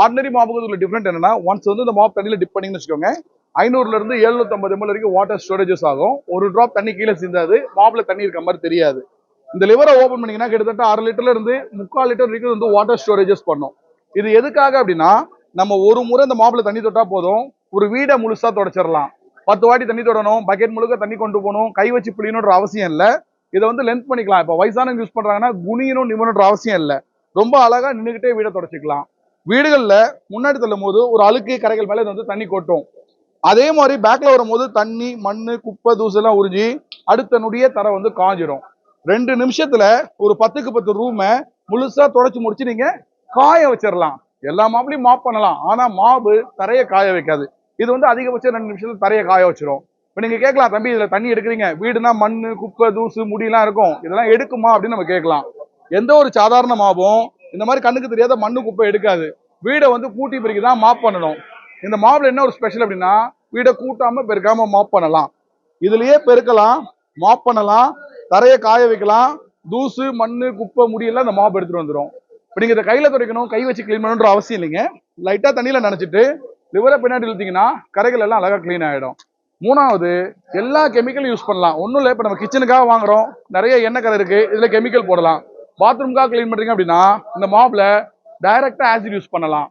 Ordinary மாப்புக்கு உள்ள different என்னன்னா once வந்து இந்த மாப் தண்ணியில் டிப் பண்ணிங்கன்னு வச்சுக்கோங்க ஐநூறுல இருந்து எழுநூத்தம்பது எம்எல் வரைக்கும் வாட்டர் ஸ்டோரேஜஸ் ஆகும். ஒரு ட்ராப் தண்ணி கீழே சிந்தாது மாப்ல தண்ணி இருக்க மாதிரி தெரியாது. இந்த லிவரை ஓப்பன் பண்ணீங்கன்னா கிட்டத்தட்ட அரை லிட்டர்ல இருந்து முக்கால் லிட்டர் வரைக்கும் வந்து வாட்டர் ஸ்டோரேஜஸ் பண்ணும். இது எதுக்காக அப்படின்னா நம்ம ஒரு முறை இந்த மாப்ல தண்ணி தொட்டா போதும் ஒரு வீடை முழுசா தொடச்சிடலாம். பத்து வாட்டி தண்ணி தொடணும் பக்கெட் முழுக்க தண்ணி கொண்டு போகணும் கை வச்சு புளியணுன்ற அவசியம் இல்லை. இதை வந்து லென்த் பண்ணிக்கலாம். இப்போ வயசானவங்க யூஸ் பண்றாங்கன்னா குனியணும் நிமிடன்ற அவசியம் இல்லை. ரொம்ப அழகா நின்றுக்கிட்டே வீடை தொடச்சிக்கலாம். வீடுகளில் முன்னாடி தள்ளும் போது ஒரு அழுக்கு கரைகள் மேலே வந்து தண்ணி கொட்டும். அதே மாதிரி பேக்கில் வரும்போது தண்ணி மண் குப்பை தூசெல்லாம் உறிஞ்சி அடுத்த நொடியே தர வந்து காஞ்சிரும். ரெண்டு நிமிஷத்தில் ஒரு பத்துக்கு பத்து ரூமை முழுசாக தொடச்சி முடிச்சு நீங்கள் காய வச்சிடலாம் எல்லா மாப்லையும் மாப் பண்ணலாம். ஆனால் மாவு தரையை காய வைக்காது. இது வந்து அதிகபட்சம் ரெண்டு நிமிஷத்தில் தரையை காய வச்சிரும். இப்போ நீங்கள் கேட்கலாம் தம்பி இதில் தண்ணி எடுக்கிறீங்க. வீடுனா மண் குப்பை தூசு முடியெல்லாம் இருக்கும். இதெல்லாம் எடுக்குமா? அப்படின்னு நம்ம கேட்கலாம். எந்த ஒரு சாதாரண மாவும் இந்த மாதிரி கண்ணுக்கு தெரியாத மண்ணு குப்பை எடுக்காது. வீடை வந்து கூட்டி பெருக்கி தான் மாப் பண்ணணும். இந்த மாவில் என்ன ஒரு ஸ்பெஷல் அப்படின்னா வீடை கூட்டாம பெருக்காம மாப் பண்ணலாம். இதுலயே பெருக்கலாம் மாப் பண்ணலாம் தரையை காய வைக்கலாம் தூசு மண்ணு குப்பை முடியெல்லாம் அந்த மாப் எடுத்துட்டு வந்துடும் இப்போ நீங்க இதை கையில துடைக்கணும் கை வச்சு க்ளீன் பண்ணணுன்ற அவசியம் இல்லைங்க. லைட்டா தண்ணியில நினைச்சிட்டு லிவரை பின்னாடி இழுத்தீங்கன்னா கரைகள் எல்லாம் அழகா க்ளீன் ஆயிடும். மூணாவது எல்லா கெமிக்கலும் யூஸ் பண்ணலாம். ஒன்றும் இல்லை இப்போ நம்ம கிச்சனுக்காக வாங்குறோம். நிறைய எண்ணெய் கரை இருக்குது இதில் கெமிக்கல் போடலாம். பாத்ரூம்காக க்ளீன் பண்ணுறீங்க அப்படின்னா இந்த மாப்பில் டைரெக்டாக ஆசிட் யூஸ் பண்ணலாம்.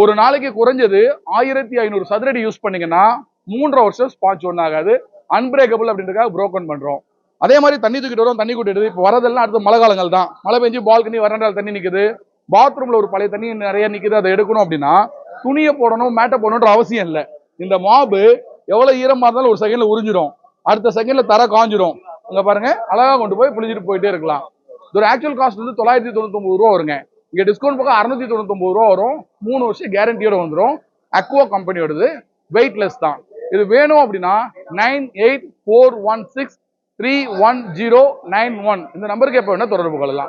ஒரு நாளைக்கு குறைஞ்சது ஆயிரத்தி ஐநூறு சதுரடி யூஸ் பண்ணீங்கன்னா மூன்றரை வருஷம் ஸ்பான்ச் ஒன்றும் ஆகாது. அன்பிரேக்கபிள் அப்படின்றதுக்காக ப்ரோக்கன் பண்ணுறோம் அதே மாதிரி தண்ணி தூக்கிட்டு வரும் தண்ணி கூட்டிடுது இப்போ வரதெல்லாம் அடுத்த மழை காலங்கள் தான். மழை பெஞ்சு பால்கனி வரண்டால் தண்ணி நிற்குது பாத்ரூமில் ஒரு பழைய தண்ணி நிறைய நிற்குது அதை எடுக்கணும் அப்படின்னா துணியை போடணும் மேட்டை போடணுன்ற அவசியம் இல்லை. இந்த மாபு எவ்வளோ ஈரமாக இருந்தாலும் ஒரு செகண்டில் உறிஞ்சிடும் அடுத்த செகண்டில் தர காஞ்சிடும் அங்க பாருங்க அழகா கொண்டு போய் புளிஞ்சிட்டு போயிட்டே இருக்கலாம். இதோட ஆக்சுவல் காஸ்ட் வந்து தொள்ளாயிரத்தி தொண்ணூத்தொம்பது ரூபா வருங்க. இங்கே டிஸ்கவுண்ட் பக்கம் அறுநூத்தி தொண்ணூத்தொம்பது ரூபா வரும். மூணு வருஷம் கேரண்டியோட வந்துடும் அக்வா கம்பெனியோடது வெயிட்லெஸ் தான். இது வேணும் அப்படின்னா nine eight four one six three one zero nine one இந்த நம்பருக்கு எப்போ வேணா தொடர்பு கொள்ளலாம்.